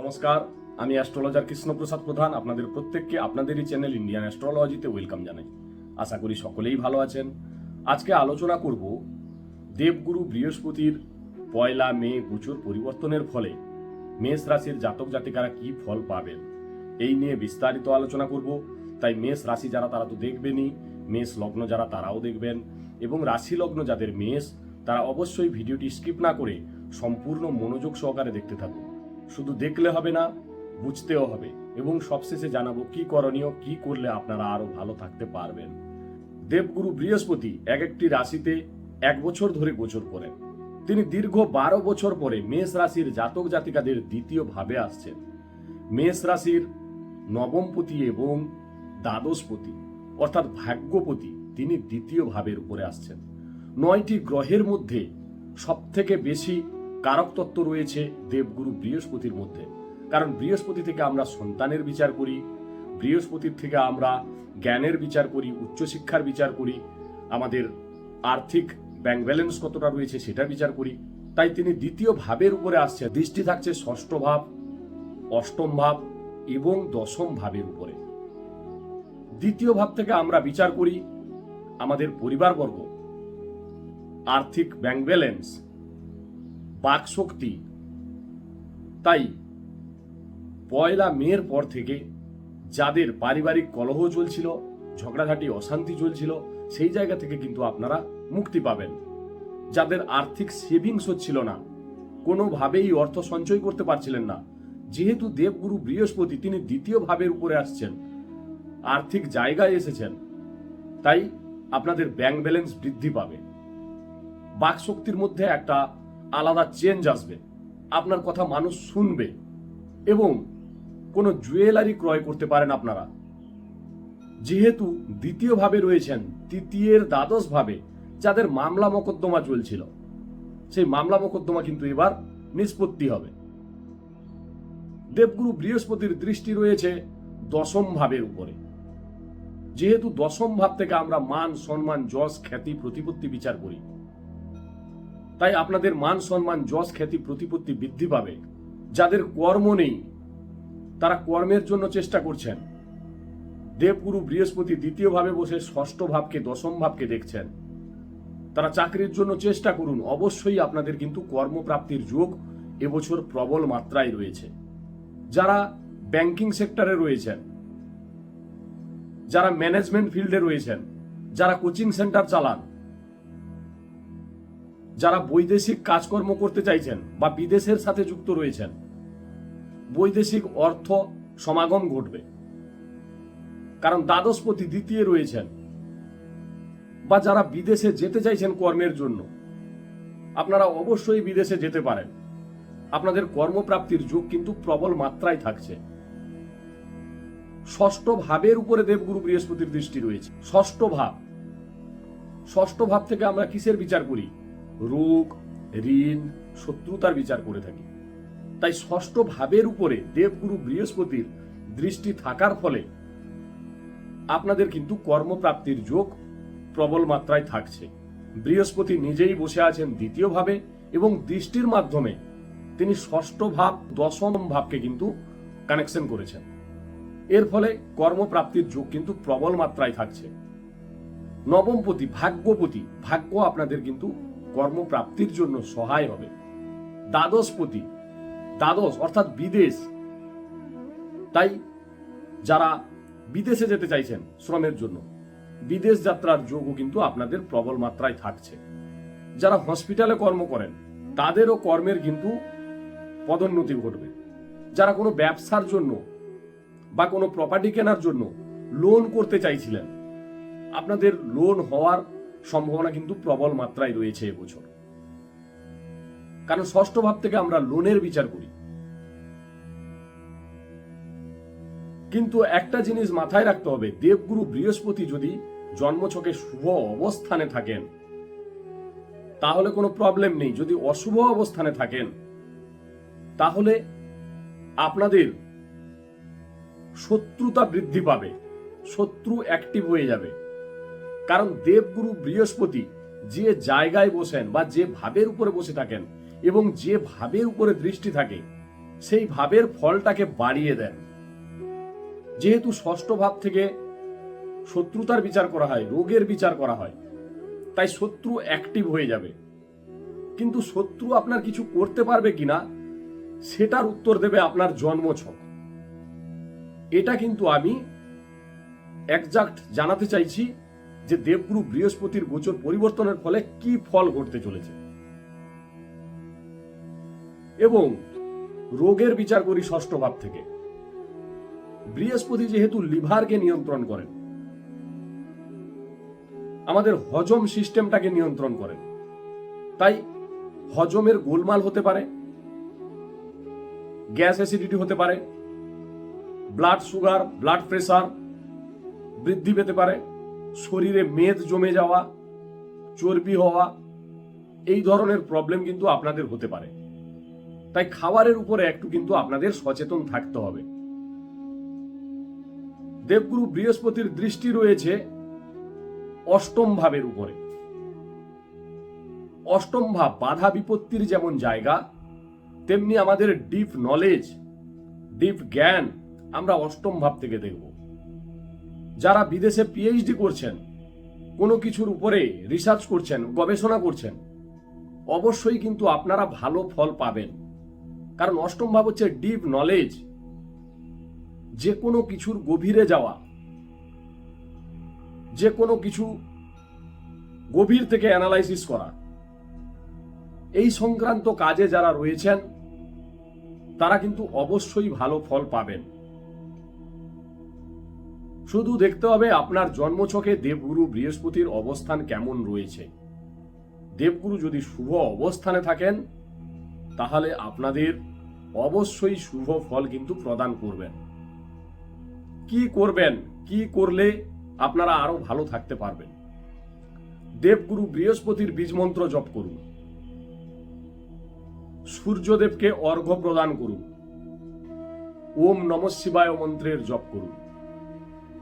নমস্কার, আমি অ্যাস্ট্রোলজার কৃষ্ণপ্রসাদ প্রধান, আপনাদের প্রত্যেককে আপনাদেরই চ্যানেল ইন্ডিয়ান অ্যাস্ট্রোলজিতে ওয়েলকাম জানাই। আশা করি সকলেই ভালো আছেন। আজকে আলোচনা করব দেবগুরু বৃহস্পতির পয়লা মে গোচর পরিবর্তনের ফলে মেষ রাশির জাতক জাতিকারা কি ফল পাবেন? এই নিয়ে বিস্তারিত আলোচনা করব। তাই মেষ রাশি যারা, তারা তো দেখবেনই, মেষ লগ্ন যারা, তারাও দেখবেন। এবং রাশি লগ্ন যাদের মেষ, তারা অবশ্যই ভিডিওটি স্কিপ না করে সম্পূর্ণ মনোযোগ সহকারে দেখতে থাকুন। শুধু দেখলে হবে না, বুঝতেও হবে এবং সবশেষে জানাব কি করণীয়, কি করলে আপনারা আরও ভালো থাকতে পারবেন। দেবগুরু বৃহস্পতি এক একটি রাশিতে এক বছর ধরে গোচর করেন। তিনি দীর্ঘ বারো বছর পরে মেষ রাশির জাতক জাতিকাদের দ্বিতীয় ভাবে আসছেন। মেষ রাশির নবমপতি এবং দ্বাদশপতি, অর্থাৎ ভাগ্যপতি, তিনি দ্বিতীয় ভাবের উপরে আসছেন। নয়টি গ্রহের মধ্যে সব থেকে বেশি কারক তত্ত্ব রয়েছে দেবগুরু বৃহস্পতির মধ্যে। কারণ বৃহস্পতি থেকে আমরা সন্তানের বিচার করি, বৃহস্পতির থেকে আমরা জ্ঞানের বিচার করি, উচ্চশিক্ষার বিচার করি, আমাদের আর্থিক ব্যাংক ব্যালেন্স কতটা রয়েছে সেটা বিচার করি। তাই তিনি দ্বিতীয় ভাবের উপরে আসছে দৃষ্টি থাকছে ষষ্ঠ ভাব, অষ্টম ভাব এবং দশম ভাবের উপরে। দ্বিতীয় ভাব থেকে আমরা বিচার করি আমাদের পরিবারবর্গ, আর্থিক ব্যাংক ব্যালেন্স বাক শক্তি তাই পয়লা মেয়ের পর থেকে যাদের পারিবারিক কলহ চলছিল, ঝগড়াঝাটি, অশান্তি চলছিল, সেই জায়গা থেকে কিন্তু আপনারা মুক্তি পাবেন। যাদের আর্থিক সেভিংস হচ্ছিল না, কোনোভাবেই অর্থ সঞ্চয় করতে পারছিলেন না। যেহেতু দেবগুরু বৃহস্পতি, তিনি দ্বিতীয় ভাবের উপরে আসছেন, আর্থিক জায়গায় এসেছেন, তাই আপনাদের ব্যাংক ব্যালেন্স বৃদ্ধি পাবে। বাক শক্তির মধ্যে একটা আলাদা চেঞ্জ আসবে। আপনার কথা মানুষ শুনবে এবং কোনো জুয়েলারি ক্রয় করতে পারেন আপনারা। যেহেতু দ্বিতীয় ভাবে রয়েছেন তৃতীয়ের দ্বাদশ ভাবে যাদের মামলা মোকদ্দমা চলছিল, সেই মামলা মোকদ্দমা কিন্তু এবার নিষ্পত্তি হবে। দেবগুরু বৃহস্পতির দৃষ্টি রয়েছে দশম ভাবের উপরে। যেহেতু দশম ভাব থেকে আমরা মান, সম্মান, যশ, খ্যাতি, প্রতিপত্তি বিচার করি তাই আপনাদের মান সম্মান, যশ, খ্যাতি, প্রতিপত্তি বৃদ্ধি পাবে। যাদের কর্ম নেই, তারা কর্মের জন্য চেষ্টা করছেন। দেবগুরু বৃহস্পতি দ্বিতীয় ভাবে বসে ষষ্ঠ ভাবকে, দশম ভাবকে দেখছেন। তারা চাকরির জন্য চেষ্টা করুন। অবশ্যই আপনাদের কিন্তু কর্মপ্রাপ্তির যোগ এবছর প্রবল মাত্রায় রয়েছে। যারা ব্যাংকিং সেক্টরে রয়েছেন, যারা ম্যানেজমেন্ট ফিল্ডে রয়েছেন, যারা কোচিং সেন্টার চালান যারা বৈদেশিক কাজকর্ম করতে চাইছেন বা বিদেশের সাথে যুক্ত রয়েছেন, বৈদেশিক অর্থ সমাগম ঘটবে। কারণ দ্বাদশপতি দ্বিতীয় রয়েছেন বা যারা বিদেশে যেতে চাইছেন কর্মের জন্য, আপনারা অবশ্যই বিদেশে যেতে পারেন। আপনাদের কর্মপ্রাপ্তির যুগ কিন্তু প্রবল মাত্রায় থাকছে। ষষ্ঠ ভাবের উপরে দেবগুরু বৃহস্পতির দৃষ্টি রয়েছে। ষষ্ঠ ভাব। ষষ্ঠ ভাব থেকে আমরা কিসের বিচার করি? রোগ, ঋণ, শত্রুতার বিচার করে থাকি। তাই ষষ্ঠ ভাবের উপরে দেবগুরু বৃহস্পতির দৃষ্টি থাকার ফলে আপনাদের কিন্তু কর্মপ্রাপ্তির যোগ প্রবল মাত্রায় থাকছে। বৃহস্পতি নিজেই বসে আছেন দ্বিতীয় ভাবে এবং দৃষ্টির মাধ্যমে তিনি ষষ্ঠ ভাব, দশম ভাবকে কিন্তু কানেকশন করেছেন। এর ফলে কর্মপ্রাপ্তির যোগ কিন্তু প্রবল মাত্রায় থাকছে। নবমপতি, ভাগ্যপতি, ভাগ্য আপনাদের কিন্তু কর্মপ্রাপ্তির জন্য সহায় হবে। দ্বাদশপতি, দ্বাদশ অর্থাৎ বিদেশ। তাই যারা বিদেশে যেতে চাইছেন শ্রমের জন্য, বিদেশ যাত্রার যোগও কিন্তু আপনাদের প্রবল মাত্রায় থাকছে। যারা হসপিটালে কর্ম করেন, তাদেরও কর্মের কিন্তু পদোন্নতি ঘটবে। যারা কোনো ব্যবসার জন্য বা কোনো প্রপার্টি কেনার জন্য লোন করতে চাইছিলেন, আপনাদের লোন হওয়ার সম্ভাবনা কিন্তু প্রবল মাত্রায় রয়েছে এবছর। কারণ ষষ্ঠ ভাব থেকে আমরা লোনের বিচার করি। কিন্তু একটা জিনিস মাথায় রাখতে হবে, দেবগুরু বৃহস্পতি যদি জন্মছকে শুভ অবস্থানে থাকেন, তাহলে কোনো প্রবলেম নেই। যদি অশুভ অবস্থানে থাকেন, তাহলে আপনাদের শত্রুতা বৃদ্ধি পাবে, শত্রু অ্যাক্টিভ হয়ে যাবে। কারণ দেবগুরু বৃহস্পতি যে জায়গায় বসেন বা যে ভাবের উপরে বসে থাকেন এবং যে ভাবের উপরে দৃষ্টি থাকে, সেই ভাবের ফলটাকে বাড়িয়ে দেন। যেহেতু ষষ্ঠ ভাব থেকে শত্রুতার বিচার করা হয়, রোগের বিচার করা হয়, তাই শত্রু অ্যাক্টিভ হয়ে যাবে। কিন্তু শত্রু আপনার কিছু করতে পারবে কিনা, সেটার উত্তর দেবে আপনার জন্মছক। এটা কিন্তু আমি একজাক্ট জানাতে চাইছি যে দেবগুরু বৃহস্পতির গোচর পরিবর্তনের ফলে কি ফল ঘটতে চলেছে। এবং রোগের বিচার করি ষষ্ঠ ভাব থেকে। বৃহস্পতি যেহেতু লিভারকে নিয়ন্ত্রণ করেন, আমাদের হজম সিস্টেমটাকে নিয়ন্ত্রণ করেন, তাই হজমের গোলমাল হতে পারে, গ্যাস অ্যাসিডিটি হতে পারে, ব্লাড সুগার, ব্লাড প্রেসার বৃদ্ধি পেতে পারে শরীরে মেদ জমে যাওয়া, চর্বি হওয়া, এই ধরনের প্রবলেম কিন্তু আপনাদের হতে পারে। তাই খাবারের উপরে একটু কিন্তু আপনাদের সচেতন থাকতে হবে। দেবগুরু বৃহস্পতির দৃষ্টি রয়েছে অষ্টম ভাবের উপরে। অষ্টম ভাব বাধা বিপত্তির যেমন জায়গা, তেমনি আমাদের ডিপ নলেজ ডিপ জ্ঞান আমরা অষ্টম ভাব থেকে দেখব। যারা বিদেশে পিএইচডি করছেন, কোনো কিছুর উপরে রিসার্চ করছেন, গবেষণা করছেন, অবশ্যই কিন্তু আপনারা ভালো ফল পাবেন। কারণ অষ্টম ভাব হচ্ছে ডিপ নলেজ যে কোনো কিছুর গভীরে যাওয়া। যে কোনো কিছু গভীর থেকে অ্যানালাইসিস করা। এই সংক্রান্ত কাজে যারা রয়েছেন, তারা কিন্তু অবশ্যই ভালো ফল পাবেন। শুধু দেখতে হবে আপনার জন্মছকে দেবগুরু বৃহস্পতির অবস্থান কেমন রয়েছে। দেবগুরু যদি শুভ অবস্থানে থাকেন, তাহলে আপনাদের অবশ্যই শুভ ফল কিন্তু প্রদান করবেন। কি করবেন, কি করলে আপনারা আরও ভালো থাকতে পারবেন? দেবগুরু বৃহস্পতির বীজ মন্ত্র জপ করুন। সূর্যদেবকে অর্ঘ্য প্রদান করুন। ওম নম শিবায় মন্ত্রের জপ করুন।